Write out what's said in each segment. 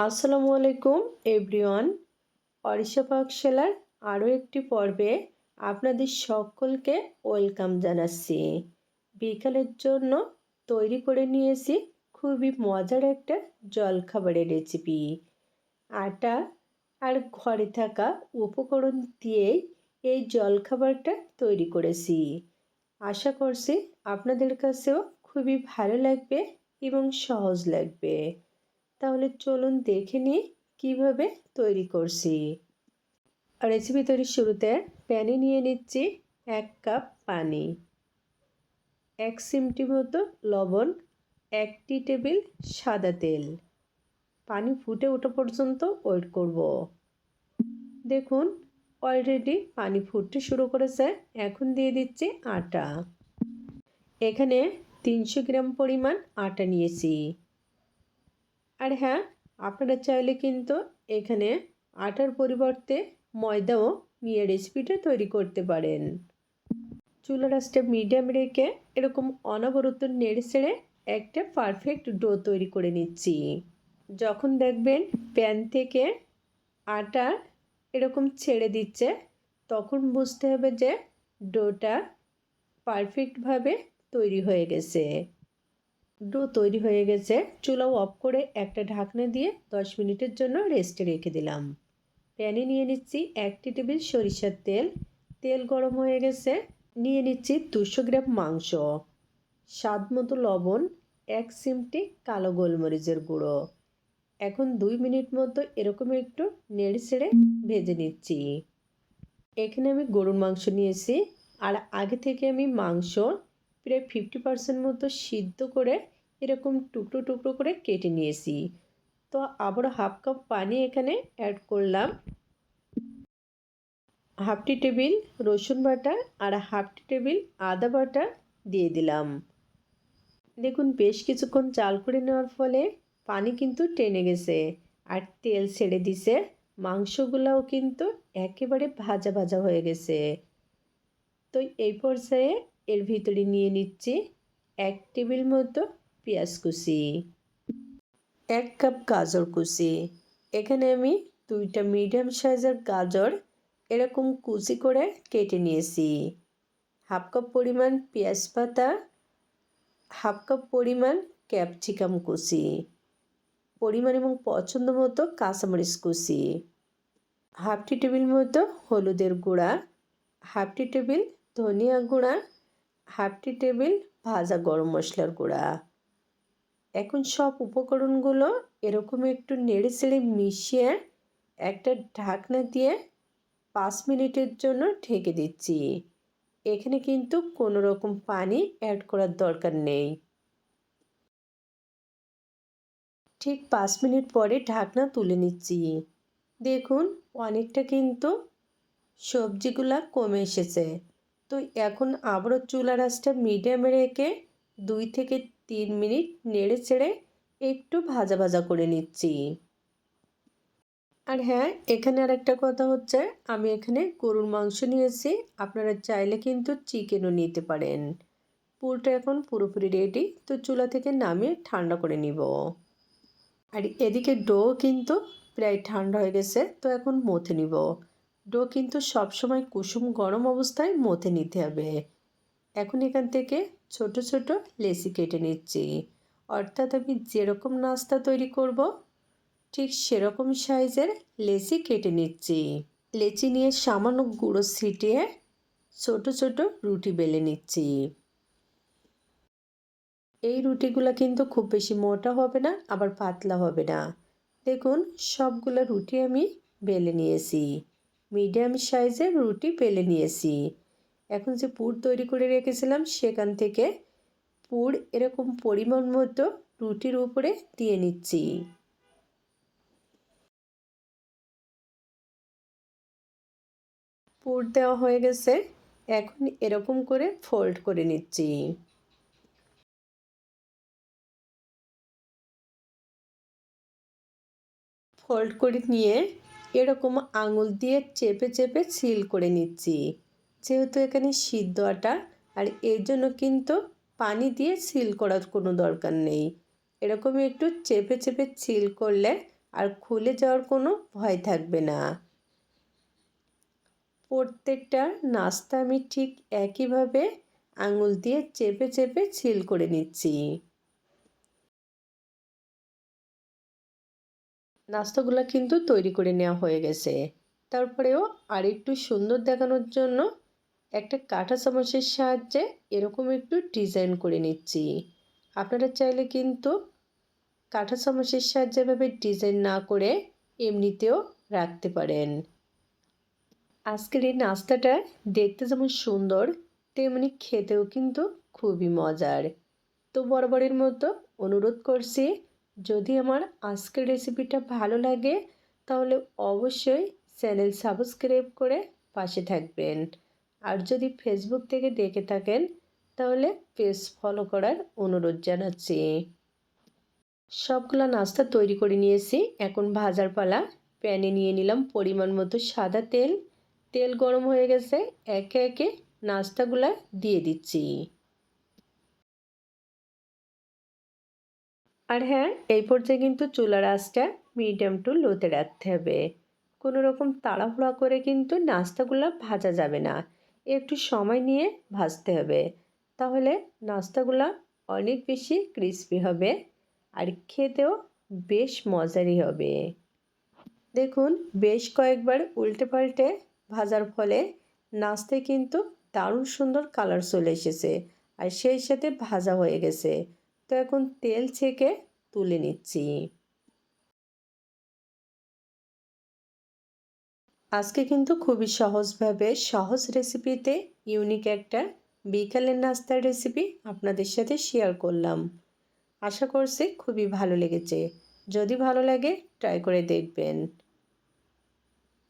আসসালামু আলাইকুম, এভরিওয়ান। অরিশা পাকশালার আরও একটি পর্বে আপনাদের সকলকে ওয়েলকাম জানাচ্ছি। বিকালের জন্য তৈরি করে নিয়েছি খুবই মজার একটা জলখাবারের রেসিপি। আটা আর ঘরে থাকা উপকরণ দিয়েই এই জলখাবারটা তৈরি করেছি। আশা করছি আপনাদের কাছেও খুবই ভালো লাগবে এবং সহজ লাগবে। তাহলে চলুন দেখে নিই কীভাবে তৈরি করছি। রেসিপি তৈরির শুরুতে প্যানে নিয়ে নিচ্ছি এক কাপ পানি, এক সিমটি মতো লবণ, একটি টেবিল সাদা তেল। পানি ফুটে ওঠা পর্যন্ত ওয়েট করব। দেখুন অলরেডি পানি ফুটতে শুরু করেছে, এখন দিয়ে দিচ্ছি আটা। এখানে তিনশো গ্রাম পরিমাণ আটা নিয়েছি। আর হ্যাঁ আপনারা চাইলে কিন্তু এখানে আটার পরিবর্তে ময়দাও নিয়ে রেসিপিটা তৈরি করতে পারেন। চুলা রাসটা মিডিয়াম রেখে এরকম অনবরত নেড়ে ছেড়ে একটা পারফেক্ট ডো তৈরি করে নিচ্ছি। যখন দেখবেন প্যান থেকে আটা এরকম ছেড়ে দিচ্ছে, তখন বুঝতে হবে যে ডোটা পারফেক্টভাবে তৈরি হয়ে গেছে। ডো তৈরি হয়ে গেছে। চুলাও অফ করে একটা ঢাকনা দিয়ে দশ মিনিটের জন্য রেস্টে রেখে দিলাম। প্যানে নিয়ে নিচ্ছি একটি টেবিল সরিষার তেল। তেল গরম হয়ে গেছে। নিয়ে নিচ্ছি দুশো গ্রাম মাংস। স্বাদ মতো লবণ, এক সিমটি কালো গোলমরিচের গুঁড়ো। এখন দুই মিনিট মতো এরকম একটু নেড়ে ছেড়ে ভেজে নিচ্ছি। এখানে আমি গরুর মাংস নিয়েছি। আর আগে থেকে আমি মাংস প্রায় ফিফটি পার্সেন্ট মতো সিদ্ধ করে এরকম টুকরো টুকরো করে কেটে নিয়েছি। তো আবারও হাফ কাপ পানি এখানে অ্যাড করলাম। হাফটি টেবিল রসুন বাটা আর হাফটি টেবিল আদা বাটা দিয়ে দিলাম। দেখুন, বেশ কিছুক্ষণ চাল করে নেওয়ার ফলে পানি কিন্তু টেনে গেছে আর তেল ছেড়ে দিছে। মাংসগুলোও কিন্তু একেবারে ভাজা ভাজা হয়ে গেছে। তো এই পর্যায়ে এর ভিতরে নিয়ে নিচ্ছি এক টেবিল মতো পেঁয়াজ কুচি, এক কাপ গাজর কুচি। এখানে আমি দুইটা মিডিয়াম সাইজের গাজর এরকম কুচি করে কেটে নিয়েছি। হাফ কাপ পরিমাণ পেঁয়াজ পাতা, হাফ কাপ পরিমাণ ক্যাপসিকাম কুচি, পরিমাণ এবং পছন্দ মতো কাঁচামরিচ কুচি, হাফটি টেবিল মতো হলুদের গুঁড়া, হাফটি টেবিল ধনিয়া গুঁড়া হাফটি টেবিল, ভাজা গরম মশলার গুঁড়া। এখন সব উপকরণগুলো এরকম একটু নেড়ে চেড়ে মিশিয়ে একটা ঢাকনা দিয়ে পাঁচ মিনিটের জন্য ঢেকে দিচ্ছি। এখানে কিন্তু কোনো রকম পানি অ্যাড করার দরকার নেই। ঠিক পাঁচ মিনিট পরে ঢাকনা তুলে নিচ্ছি। দেখুন, অনেকটা কিন্তু সবজিগুলা কমে এসেছে। তো এখন আবারও চুলা রাসটা মিডিয়ামে রেখে দুই থেকে তিন মিনিট নেড়ে ছেড়ে একটু ভাজা ভাজা করে নিচ্ছি। আর হ্যাঁ এখানে আর একটা কথা হচ্ছে, আমি এখানে গরুর মাংস নিয়েছি, আপনারা চাইলে কিন্তু চিকেনও নিতে পারেন। পুরটা এখন পুরোপুরি রেডি তো চুলা থেকে নামিয়ে ঠান্ডা করে নিব। আর এদিকে ডো কিন্তু প্রায় ঠান্ডা হয়ে গেছে, তো এখন মথে নিব। ডো কিন্তু সবসময় কুসুম গরম অবস্থায় মথে নিতে হবে। এখন এখান থেকে ছোট ছোট লেসি কেটে নিচ্ছি। অর্থাৎ আমি যেরকম নাস্তা তৈরি করব, ঠিক সেরকম সাইজের লেচি কেটে নিচ্ছি। লেচি নিয়ে সামান্য গুঁড়ো ছিটিয়ে ছোট ছোট রুটি বেলে নিচ্ছি। এই রুটিগুলো কিন্তু খুব বেশি মোটা হবে না, আবার পাতলা হবে না। দেখুন, সবগুলো রুটি আমি বেলে নিয়েছি। মিডিয়াম সাইজের রুটি পেলে নিয়েছি। এখন যে পুর তৈরি করে রেখেছিলাম, সেখান থেকে পুর এরকম পরিমাণ মতো রুটির উপরে দিয়ে নিচ্ছি। পুর দেওয়া হয়ে গেছে, এখন এরকম করে ফোল্ড করে নিচ্ছি। ফোল্ড করে নিয়ে এরকম আঙুল দিয়ে চেপে চেপে সিল করে নিচ্ছি। যেহেতু এখানে সিদ্ধ আটা, আর এর জন্য কিন্তু পানি দিয়ে সিল করার কোনো দরকার নেই। এরকম একটু চেপে চেপে সিল করলে আর খুলে যাওয়ার কোনো ভয় থাকবে না। প্রত্যেকটা নাস্তা আমি ঠিক একইভাবে আঙুল দিয়ে চেপে চেপে ছিল করে নিচ্ছি। নাস্তাগুলো কিন্তু তৈরি করে নেওয়া হয়ে গেছে। তারপরেও আর একটু সুন্দর দেখানোর জন্য একটা কাঁটা চামচের সাহায্যে এরকম একটু ডিজাইন করে নিচ্ছি। আপনারা চাইলে কিন্তু কাঁটা চামচের সাহায্যে এভাবে ডিজাইন না করে এমনিতেও রাখতে পারেন। আজকের এই নাস্তাটা দেখতে যেমন সুন্দর, তেমনি খেতেও কিন্তু খুবই মজার। তো বরাবরের মতো অনুরোধ করছি যদি আমার আজকের রেসিপিটা ভালো লাগে, তাহলে অবশ্যই চ্যানেল সাবস্ক্রাইব করে পাশে থাকবেন। আর যদি ফেসবুক থেকে দেখে থাকেন, তাহলে পেজ ফলো করার অনুরোধ জানাচ্ছি। সবগুলো নাস্তা তৈরি করে নিয়েছি। এখন ভাজার পালা। প্যানে নিয়ে নিলাম পরিমাণ মতো সাদা তেল। তেল গরম হয়ে গেছে। একে একে নাস্তাগুলা দিয়ে দিচ্ছি। আর হ্যাঁ এই পর্যায়ে কিন্তু চুলার আঁচটা মিডিয়াম টু লোতে রাখতে হবে। কোনো রকম তাড়াহুড়া করে কিন্তু নাস্তাগুলো ভাজা যাবে না। একটু সময় নিয়ে ভাজতে হবে। তাহলে নাস্তাগুলো অনেক বেশি ক্রিস্পি হবে আর খেতেও বেশ মজারই হবে। দেখুন, বেশ কয়েকবার উল্টে পাল্টে ভাজার ফলে নাস্তায় কিন্তু দারুণ সুন্দর কালার চলে এসেছে। আর সেই সাথে ভাজা হয়ে গেছে। তো এখন তেল ছেঁকে তুলে নিচ্ছি। আজকে কিন্তু খুবই সহজভাবে সহজ রেসিপিতে ইউনিক একটা বিকালের নাস্তার রেসিপি আপনাদের সাথে শেয়ার করলাম। আশা করছি খুবই ভালো লেগেছে। যদি ভালো লাগে, ট্রাই করে দেখবেন।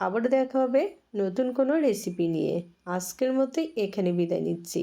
আবার দেখা হবে নতুন কোনো রেসিপি নিয়ে। আজকের মতোই এখানে বিদায় নিচ্ছি।